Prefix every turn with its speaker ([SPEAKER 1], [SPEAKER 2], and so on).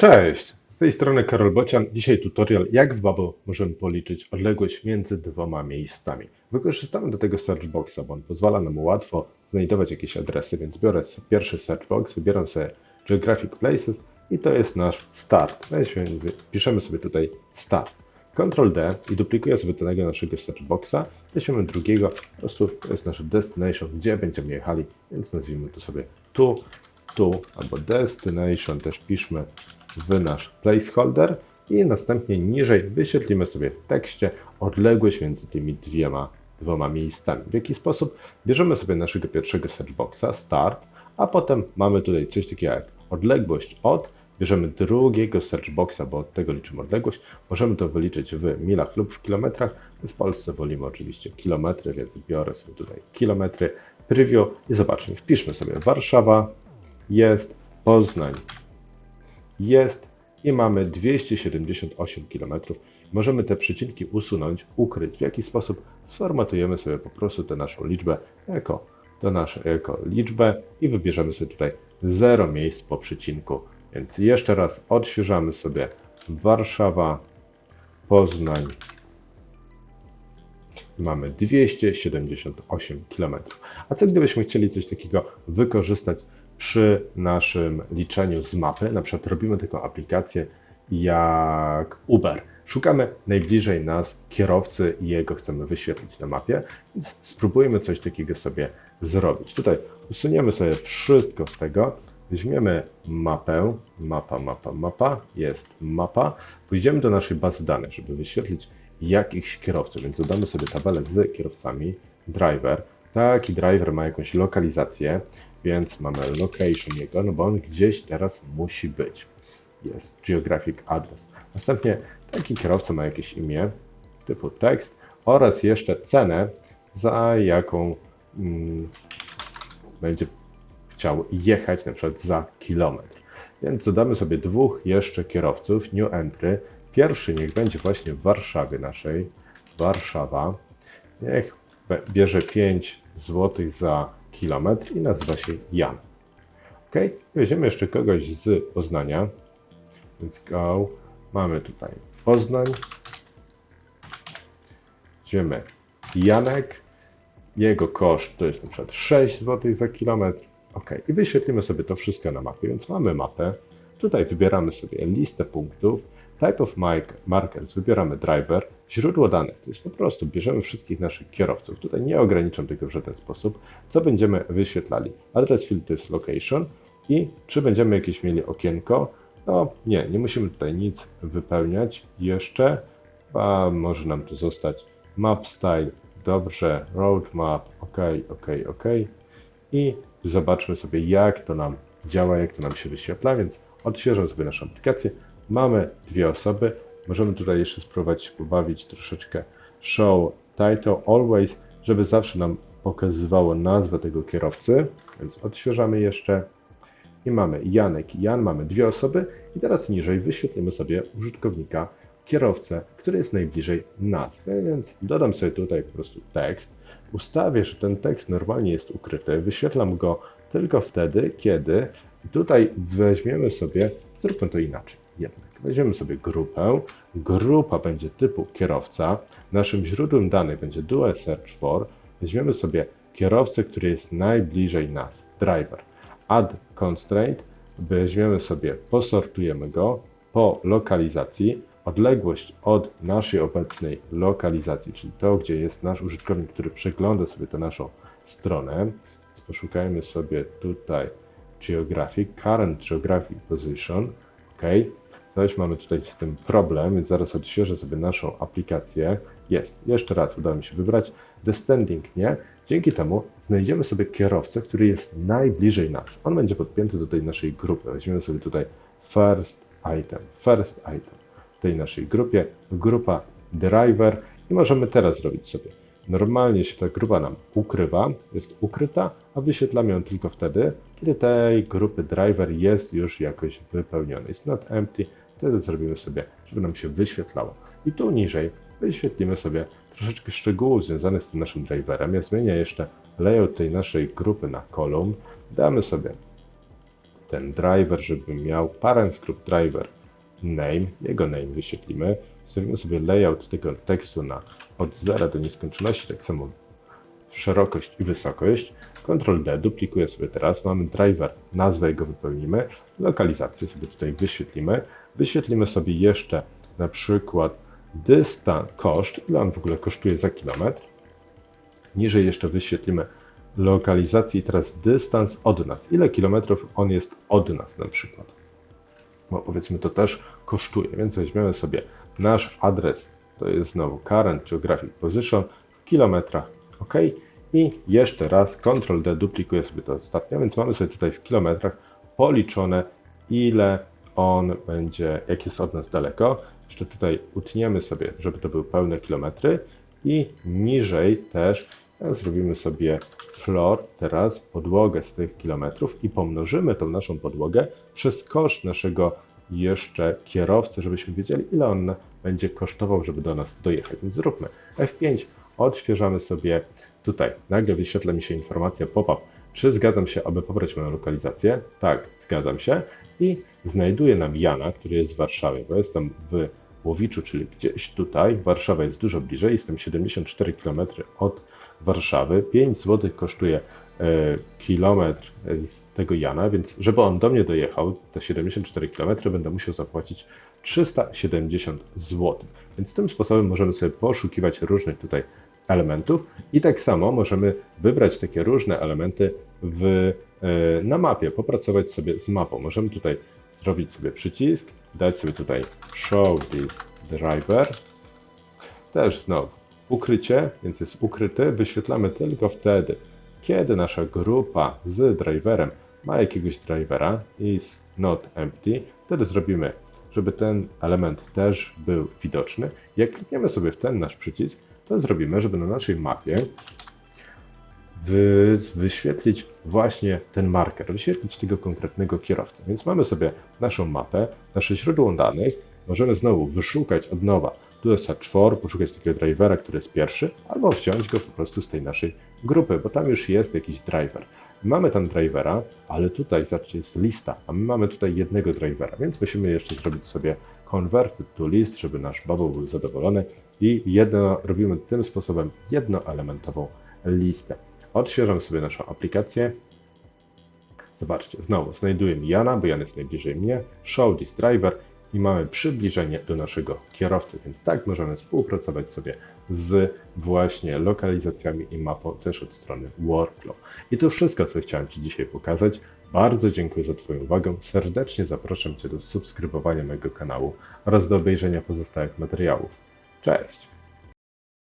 [SPEAKER 1] Cześć! Z tej strony Karol Bocian. Dzisiaj tutorial, jak w Bubble możemy policzyć odległość między dwoma miejscami. Wykorzystamy do tego searchboxa, bo on pozwala nam łatwo znajdować jakieś adresy, więc biorę pierwszy searchbox, wybieram sobie Geographic Places i to jest nasz start. Piszemy sobie tutaj start. Ctrl D i duplikuję sobie tego naszego searchboxa. Weźmiemy drugiego, po prostu to jest nasze destination, gdzie będziemy jechali, więc nazwijmy to sobie tu, tu, albo destination też piszmy w nasz placeholder i następnie niżej wyświetlimy sobie w tekście odległość między tymi dwiema, dwoma miejscami. W jaki sposób? Bierzemy sobie naszego pierwszego searchboxa, start, a potem mamy tutaj coś takiego jak odległość od, bierzemy drugiego searchboxa, bo od tego liczymy odległość. Możemy to wyliczyć w milach lub w kilometrach. W Polsce wolimy oczywiście kilometry, więc biorę sobie tutaj kilometry, preview i zobaczmy, wpiszmy sobie Warszawa, jest Poznań, jest i mamy 278 km. Możemy te przecinki usunąć, ukryć. W jaki sposób sformatujemy sobie po prostu tę naszą liczbę jako, to nasze, jako liczbę i wybierzemy sobie tutaj 0 miejsc po przecinku. Więc jeszcze raz odświeżamy sobie Warszawa, Poznań. Mamy 278 km. A co gdybyśmy chcieli coś takiego wykorzystać przy naszym liczeniu z mapy? Na przykład robimy taką aplikację jak Uber. Szukamy najbliżej nas kierowcy i jego chcemy wyświetlić na mapie, więc spróbujmy coś takiego sobie zrobić. Tutaj usuniemy sobie wszystko z tego, weźmiemy mapę, mapa, mapa, mapa, jest mapa, pójdziemy do naszej bazy danych, żeby wyświetlić jakichś kierowców, więc dodamy sobie tabelę z kierowcami, driver, taki driver ma jakąś lokalizację, więc mamy location jego, no bo on gdzieś teraz musi być. Jest geographic address. Następnie taki kierowca ma jakieś imię typu tekst oraz jeszcze cenę, za jaką mm, będzie chciał jechać na przykład za kilometr. Więc dodamy sobie dwóch jeszcze kierowców, new entry. Pierwszy niech będzie właśnie w Warszawie naszej, Warszawa. Niech bierze 5 zł za kilometr i nazywa się Jan. Ok, weźmiemy jeszcze kogoś z Poznania. Let's go. Mamy tutaj Poznań. Weźmiemy Janek. Jego koszt to jest na przykład 6 zł za kilometr. Ok, i wyświetlimy sobie to wszystko na mapie, więc mamy mapę. Tutaj wybieramy sobie listę punktów. Type of markers wybieramy driver. Źródło danych to jest po prostu bierzemy wszystkich naszych kierowców. Tutaj nie ograniczam tego w żaden sposób. Co będziemy wyświetlali? Adres field to jest location i czy będziemy jakieś mieli okienko? No nie, nie musimy tutaj nic wypełniać jeszcze. A może nam tu zostać map style, dobrze, road map, ok, ok, ok. I zobaczmy sobie, jak to nam działa, jak to nam się wyświetla, więc odświeżam sobie naszą aplikację. Mamy dwie osoby. Możemy tutaj jeszcze spróbować pobawić troszeczkę show title always, żeby zawsze nam pokazywało nazwę tego kierowcy, więc odświeżamy jeszcze. I mamy Janek i Jan, mamy dwie osoby i teraz niżej wyświetlimy sobie użytkownika, kierowcę, który jest najbliżej nas. Więc dodam sobie tutaj po prostu tekst, ustawię, że ten tekst normalnie jest ukryty, wyświetlam go tylko wtedy, kiedy tutaj weźmiemy sobie, zróbmy to inaczej jednak. Weźmiemy sobie grupę, grupa będzie typu kierowca, naszym źródłem danych będzie dual search for, weźmiemy sobie kierowcę, który jest najbliżej nas, driver. Add constraint, weźmiemy sobie, posortujemy go po lokalizacji, odległość od naszej obecnej lokalizacji, czyli to, gdzie jest nasz użytkownik, który przegląda sobie tę naszą stronę. Więc poszukajmy sobie tutaj geographic, current geographic position, ok. Coś mamy tutaj z tym problem, więc zaraz odświeżę sobie naszą aplikację. Jest, jeszcze raz udało mi się wybrać. Descending nie. Dzięki temu znajdziemy sobie kierowcę, który jest najbliżej nas. On będzie podpięty do tej naszej grupy. Weźmiemy sobie tutaj first item, first item w tej naszej grupie, grupa driver i możemy teraz zrobić sobie. Normalnie się ta grupa nam ukrywa, jest ukryta, a wyświetlamy ją tylko wtedy, kiedy tej grupy driver jest już jakoś wypełniony. Jest not empty, wtedy zrobimy sobie, żeby nam się wyświetlało. I tu niżej wyświetlimy sobie troszeczkę szczegółów związanych z tym naszym driverem. Ja zmienię jeszcze layout tej naszej grupy na kolumn. Damy sobie ten driver, żeby miał parent group driver name, jego name wyświetlimy. Ustawimy sobie layout tego tekstu na od 0 do nieskończoności, tak samo szerokość i wysokość. Ctrl D, duplikuję sobie teraz, mamy driver, nazwę jego wypełnimy, lokalizację sobie tutaj wyświetlimy. Wyświetlimy sobie jeszcze na przykład dystans, koszt, ile on w ogóle kosztuje za kilometr. Niżej jeszcze wyświetlimy lokalizację i teraz dystans od nas. Ile kilometrów on jest od nas na przykład. Bo powiedzmy to też kosztuje, więc weźmiemy sobie nasz adres, to jest znowu current geographic position w kilometrach, ok. I jeszcze raz Ctrl D duplikuję sobie to ostatnio, więc mamy sobie tutaj w kilometrach policzone ile on będzie, jak jest od nas daleko. Jeszcze tutaj utniemy sobie, żeby to były pełne kilometry i niżej też e, zrobimy sobie floor, teraz podłogę z tych kilometrów i pomnożymy tą naszą podłogę przez koszt naszego jeszcze kierowcy, żebyśmy wiedzieli, ile on będzie kosztował, żeby do nas dojechać. Więc zróbmy F5, odświeżamy sobie tutaj. Nagle wyświetla mi się informacja pop-up, czy zgadzam się, aby pobrać moją lokalizację. Tak, zgadzam się. I znajduje nam Jana, który jest w Warszawie, bo jestem w Łowiczu, czyli gdzieś tutaj. Warszawa jest dużo bliżej, jestem 74 km od Warszawy. 5 zł kosztuje e, kilometr e, z tego Jana, więc żeby on do mnie dojechał, te 74 km, będę musiał zapłacić 370 zł. Więc tym sposobem możemy sobie poszukiwać różnych tutaj elementów i tak samo możemy wybrać takie różne elementy w, e, na mapie, popracować sobie z mapą. Możemy tutaj zrobić sobie przycisk, dać sobie tutaj show this driver. Też znowu ukrycie, więc jest ukryty. Wyświetlamy tylko wtedy, kiedy nasza grupa z driverem ma jakiegoś drivera is not empty. Wtedy zrobimy, żeby ten element też był widoczny. Jak klikniemy sobie w ten nasz przycisk, to zrobimy, żeby na naszej mapie wy, wyświetlić właśnie ten marker, wyświetlić tego konkretnego kierowcę. Więc mamy sobie naszą mapę, nasze źródło danych, możemy znowu wyszukać od nowa tu jest search for, poszukać takiego drivera, który jest pierwszy, albo wziąć go po prostu z tej naszej grupy, bo tam już jest jakiś driver. Mamy tam drivera, ale tutaj, zobaczcie, jest lista, a my mamy tutaj jednego drivera, więc musimy jeszcze zrobić sobie converted to list, żeby nasz bubble był zadowolony i jedno, robimy tym sposobem jednoelementową listę. Odświeżam sobie naszą aplikację. Zobaczcie, znowu znajduję Jana, bo Jan jest najbliżej mnie. Show this driver i mamy przybliżenie do naszego kierowcy, więc tak możemy współpracować sobie z właśnie lokalizacjami i mapą też od strony workflow. I to wszystko, co chciałem Ci dzisiaj pokazać. Bardzo dziękuję za Twoją uwagę. Serdecznie zapraszam Cię do subskrybowania mojego kanału oraz do obejrzenia pozostałych materiałów. Cześć!